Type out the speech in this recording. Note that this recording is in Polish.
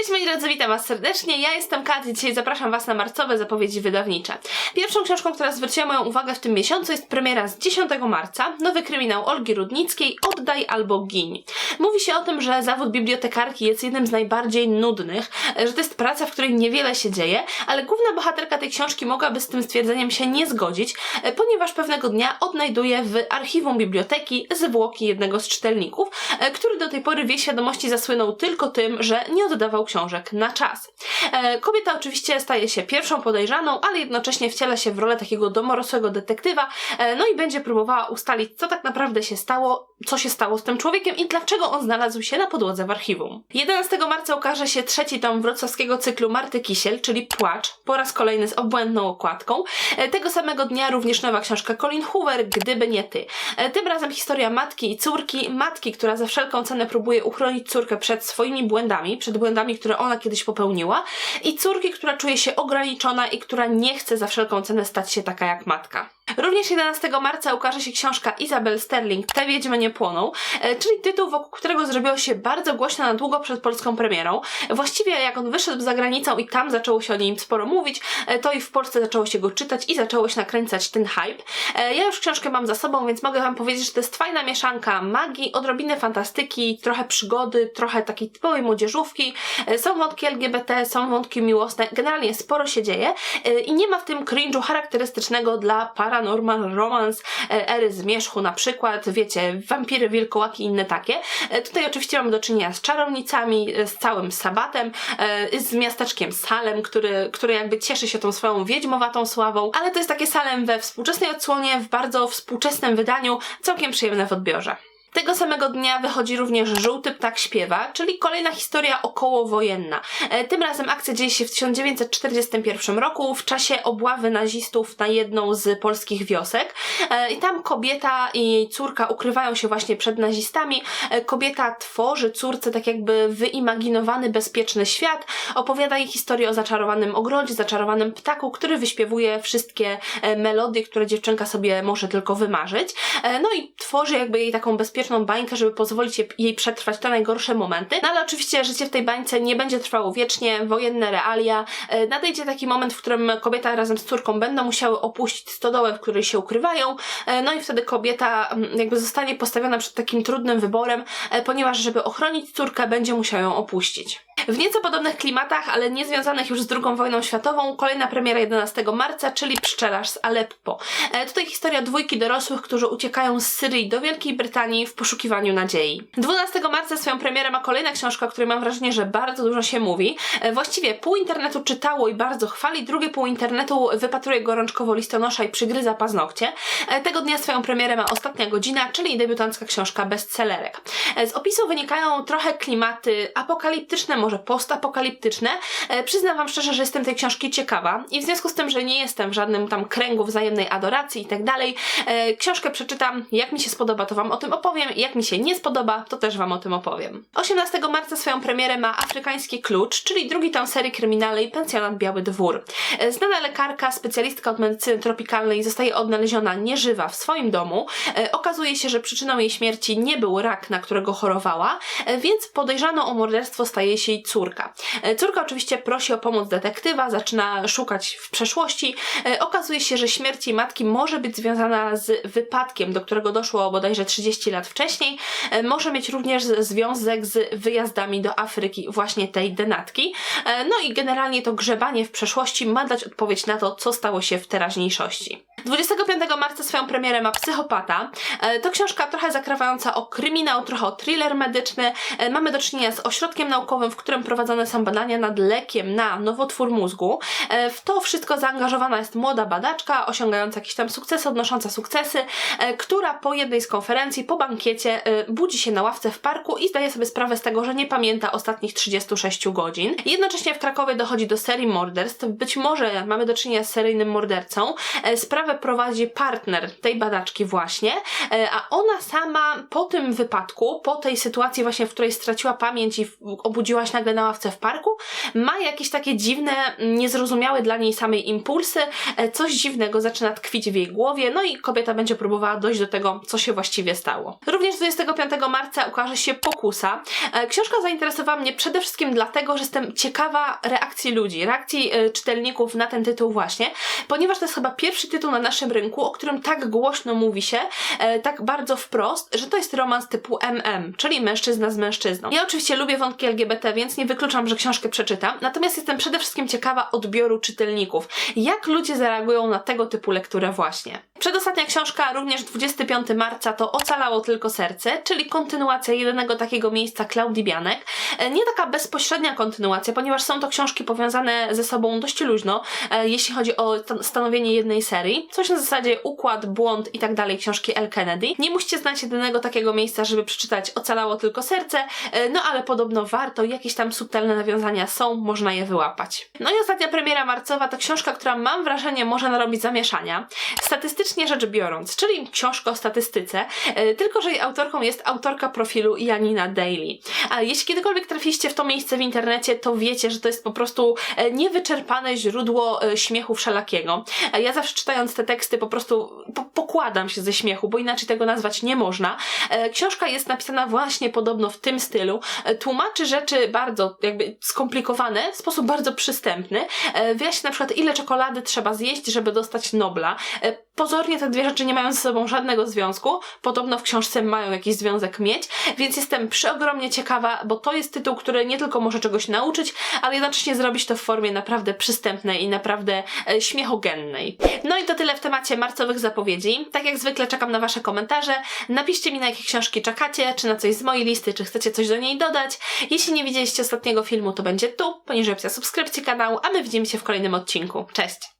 Cześć moi drodzy, witam Was serdecznie. Ja jestem Kat i dzisiaj zapraszam Was na marcowe zapowiedzi wydawnicze. Pierwszą książką, która zwróciła moją uwagę w tym miesiącu jest premiera z 10 marca, nowy kryminał Olgi Rudnickiej Oddaj albo giń. Mówi się o tym, że zawód bibliotekarki jest jednym z najbardziej nudnych, że to jest praca, w której niewiele się dzieje, ale główna bohaterka tej książki mogłaby z tym stwierdzeniem się nie zgodzić, ponieważ pewnego dnia odnajduje w archiwum biblioteki zwłoki jednego z czytelników, który do tej pory w jej świadomości zasłynął tylko tym, że nie oddawał książek na czas. E, Kobieta oczywiście staje się pierwszą podejrzaną, ale jednocześnie wciela się w rolę takiego domorosłego detektywa, e, no i będzie próbowała ustalić, co tak naprawdę się stało, co się stało z tym człowiekiem i dlaczego on znalazł się na podłodze w archiwum. 11 marca ukaże się trzeci tom wrocławskiego cyklu Marty Kisiel, czyli Płacz, po raz kolejny z obłędną okładką. E, Tego samego dnia również nowa książka Colin Hoover, Gdyby nie ty. Tym razem historia matki i córki, matki, która za wszelką cenę próbuje uchronić córkę przed swoimi błędami, przed błędami, które ona kiedyś popełniła i córki, która czuje się ograniczona i która nie chce za wszelką cenę stać się taka jak matka. Również 11 marca ukaże się książka Isabel Sterling Te wiedźmy nie płoną, e, czyli tytuł, wokół którego zrobiło się bardzo głośno na długo przed polską premierą. Właściwie jak on wyszedł za granicą i tam zaczęło się o nim sporo mówić, e, to i w Polsce zaczęło się go czytać i zaczęło się nakręcać ten hype. E, Ja już książkę mam za sobą, więc mogę Wam powiedzieć, że to jest fajna mieszanka magii, odrobiny fantastyki, trochę przygody, trochę takiej typowej młodzieżówki. Są wątki LGBT, są wątki miłosne, generalnie sporo się dzieje i nie ma w tym cringe'u charakterystycznego dla paranormal romance, ery zmierzchu na przykład, wiecie, wampiry, wilkołaki i inne takie. E, Tutaj oczywiście mamy do czynienia z czarownicami, e, z całym sabatem, e, z miasteczkiem Salem, który, który jakby cieszy się tą swoją wiedźmowatą sławą, ale to jest takie Salem we współczesnej odsłonie, w bardzo współczesnym wydaniu, całkiem przyjemne w odbiorze. Tego samego dnia wychodzi również Żółty Ptak Śpiewa, czyli kolejna historia okołowojenna. E, Tym razem akcja dzieje się w 1941 roku, w czasie obławy nazistów na jedną z polskich wiosek. E, I tam kobieta i jej córka ukrywają się właśnie przed nazistami. E, Kobieta tworzy córce tak jakby wyimaginowany, bezpieczny świat, opowiada jej historię o zaczarowanym ogrodzie, zaczarowanym ptaku, który wyśpiewuje wszystkie melodie, które dziewczynka sobie może tylko wymarzyć. No i tworzy jakby jej taką bezpieczną bańkę, żeby pozwolić jej- jej przetrwać te najgorsze momenty. No ale oczywiście życie w tej bańce nie będzie trwało wiecznie, wojenne realia. E, Nadejdzie taki moment, w którym kobieta razem z córką będą musiały opuścić stodołę, w której się ukrywają. E, No i wtedy kobieta mm, jakby zostanie postawiona przed takim trudnym wyborem, e, ponieważ żeby ochronić córkę, będzie musiała ją opuścić. W nieco podobnych klimatach, ale nie związanych już z II wojną światową, kolejna premiera 11 marca, czyli Pszczelarz z Aleppo. E, tutaj historia dwójki dorosłych, którzy uciekają z Syrii do Wielkiej Brytanii w poszukiwaniu nadziei. 12 marca swoją premierę ma kolejna książka, o której mam wrażenie, że bardzo dużo się mówi. E, właściwie pół internetu czytało i bardzo chwali, drugie pół internetu wypatruje gorączkowo listonosza i przygryza paznokcie. E, tego dnia swoją premierę ma Ostatnia Godzina, czyli debiutancka książka bestsellerek. E, z opisu wynikają trochę klimaty apokaliptyczne, może postapokaliptyczne. E, przyznam Wam szczerze, że jestem tej książki ciekawa i w związku z tym, że nie jestem w żadnym tam kręgu wzajemnej adoracji i tak dalej, e, książkę przeczytam, jak mi się spodoba, to Wam o tym opowiem, jak mi się nie spodoba, to też Wam o tym opowiem. 18 marca swoją premierę ma Afrykański Klucz, czyli drugi tom serii kryminalnej Pensjonat Biały Dwór. E, Znana lekarka, specjalistka od medycyny tropikalnej zostaje odnaleziona nieżywa w swoim domu. E, Okazuje się, że przyczyną jej śmierci nie był rak, na którego chorowała, więc podejrzaną o morderstwo staje się córka. E, Córka oczywiście prosi o pomoc detektywa, zaczyna szukać w przeszłości. E, Okazuje się, że śmierć jej matki może być związana z wypadkiem, do którego doszło bodajże 30 lat wcześniej. E, Może mieć również związek z wyjazdami do Afryki właśnie tej denatki. No i generalnie to grzebanie w przeszłości ma dać odpowiedź na to, co stało się w teraźniejszości. 25 marca swoją premierę ma Psychopata. E, To książka trochę zakrawająca o kryminał, trochę o thriller medyczny. E, Mamy do czynienia z ośrodkiem naukowym, w którym prowadzone są badania nad lekiem na nowotwór mózgu. E, W to wszystko zaangażowana jest młoda badaczka, osiągająca jakieś tam sukcesy, odnosząca sukcesy, która po jednej z konferencji, po bankiecie, budzi się na ławce w parku i zdaje sobie sprawę z tego, że nie pamięta ostatnich 36 godzin. Jednocześnie w Krakowie dochodzi do serii morderstw. Być może mamy do czynienia z seryjnym mordercą. E, Sprawę prowadzi partner tej badaczki właśnie, e, a ona sama po tym wypadku, po tej sytuacji właśnie, w której straciła pamięć i obudziła się nagle na ławce w parku, ma jakieś takie dziwne, niezrozumiałe dla niej samej impulsy, e, coś dziwnego zaczyna tkwić w jej głowie, no i kobieta będzie próbowała dojść do tego, co się właściwie stało. Również 25 marca ukaże się Pokusa. E, Książka zainteresowała mnie przede wszystkim dlatego, że jestem ciekawa reakcji ludzi, reakcji czytelników na ten tytuł właśnie, ponieważ to jest chyba pierwszy tytuł naszym rynku, o którym tak głośno mówi się, e, tak bardzo wprost, że to jest romans typu MM, czyli mężczyzna z mężczyzną. Ja oczywiście lubię wątki LGBT, więc nie wykluczam, że książkę przeczytam, natomiast jestem przede wszystkim ciekawa odbioru czytelników. Jak ludzie zareagują na tego typu lekturę właśnie. Przedostatnia książka, również 25 marca, to Ocalało tylko serce, czyli kontynuacja jedynego takiego miejsca Klaudii Bianek. E, Nie taka bezpośrednia kontynuacja, ponieważ są to książki powiązane ze sobą dość luźno, e, jeśli chodzi o sta- stanowienie jednej serii. Coś na zasadzie układ, błąd i tak dalej książki L. Kennedy. Nie musicie znać jedynego takiego miejsca, żeby przeczytać Ocalało tylko serce, e, no ale podobno warto, jakieś tam subtelne nawiązania są, można je wyłapać. No i ostatnia premiera marcowa to książka, która mam wrażenie może narobić zamieszania. Statystycznie rzecz biorąc, czyli książka o statystyce, e, tylko że jej autorką jest autorka profilu Janina Daly. A jeśli kiedykolwiek trafiliście w to miejsce w internecie, to wiecie, że to jest po prostu e, niewyczerpane źródło e, śmiechu wszelakiego. Ja zawsze czytając te teksty po prostu po pokładam się ze śmiechu, bo inaczej tego nazwać nie można. Książka jest napisana właśnie podobno w tym stylu. Tłumaczy rzeczy bardzo jakby skomplikowane w sposób bardzo przystępny. Wyjaśnia na przykład ile czekolady trzeba zjeść, żeby dostać Nobla. Pozornie te dwie rzeczy nie mają ze sobą żadnego związku. Podobno w książce mają jakiś związek mieć, więc jestem przeogromnie ciekawa, bo to jest tytuł, który nie tylko może czegoś nauczyć, ale jednocześnie zrobić to w formie naprawdę przystępnej i naprawdę e, śmiechogennej. No i to tyle w temacie marcowych zapowiedzi. Tak jak zwykle czekam na Wasze komentarze. Napiszcie mi na jakie książki czekacie, czy na coś z mojej listy, czy chcecie coś do niej dodać. Jeśli nie widzieliście ostatniego filmu, to będzie tu, poniżej opcja subskrypcji kanału, a my widzimy się w kolejnym odcinku. Cześć!